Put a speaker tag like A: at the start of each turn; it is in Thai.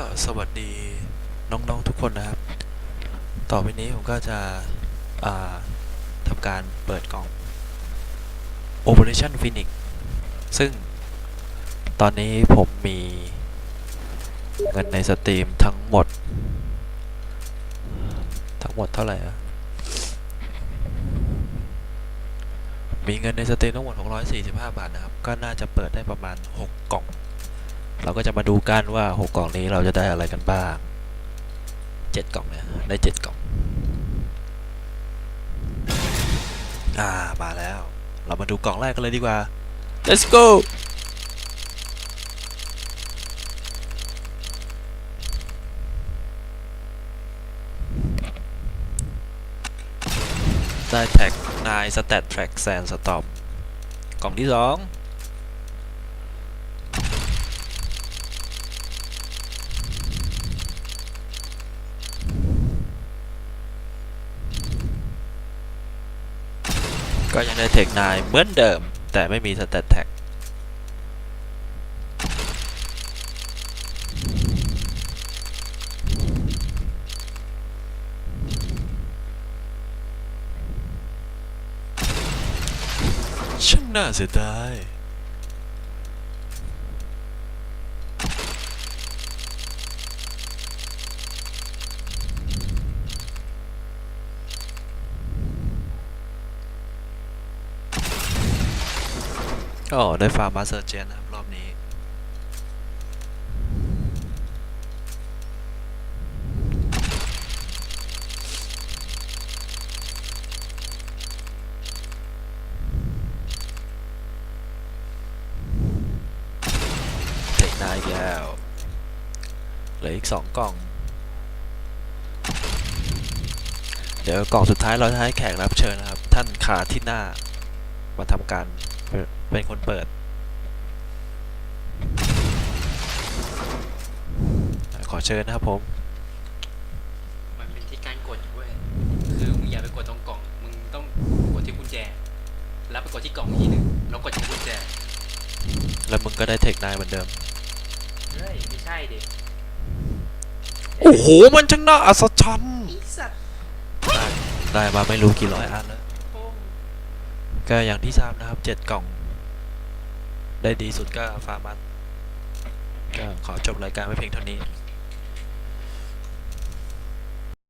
A: ก็สวัสดีน้องๆทุกคนนะครับ ต่อไปนี้ผมก็จะทำการเปิดกล่อง Operation Phoenix ซึ่งตอนนี้ผมมีเงินในสตรีมทั้งหมด ทั้งหมดเท่าไหร่อะมีเงินในสตรีมทั้งหมด 645 บาทนะครับ ก็น่าจะเปิดได้ประมาณ 6 กล่อง เราก็จะมาดูกันว่า 6 กล่องนี้เราจะได้อะไรกันบ้าง 7 กล่องเนี่ยได้ 7 กล่อง อ่า มาแล้ว เรามาดูกล่องแรกกันเลยดีกว่า let's go ได้แท็กนายสแตทแทร็กแซนสต็อปกล่องที่ 2 ก็ยังได้เทคนายเหมือนเดิม แต่ไม่มีสเตตแท็กช่างน่าเสียดาย อ๋อได้ฟาร์มาเซอร์เจนนะครับ รอบนี้ เทคนายอีกแล้วเหลืออีกสองกล่อง เดี๋ยวกล่องสุดท้ายเราจะให้แขกรับเชิญนะครับ ท่านคาที่หน้ามาทำการ เปิดเป็นคนเปิด ขอเชิญนะครับผม
B: มันเป็นที่การกดเว้ยคือมึงอย่าไปกดตรงกล่อง มึงต้องกดที่กุญแจ แล้วไปกดที่กล่องอีกทีหนึงแล้วกดที่กุญแจ
A: แล้วมึงก็ได้เทคนายเหมือนเดิม
B: เฮ้ยไม่ใช่ดิ
A: โอ้โห มันช่างน่าอัศจรรย์
B: อีสัตว์
A: ได้ได้มาไม่รู้กี่ร้อยอันแล้ว
B: โป้ง
A: ก็อย่างที่ทราบนะครับเจ็ดกล่อง ได้ดีสุดก็ฟาร์มัสก็ขอจบรายการไว้เพียงเท่านี้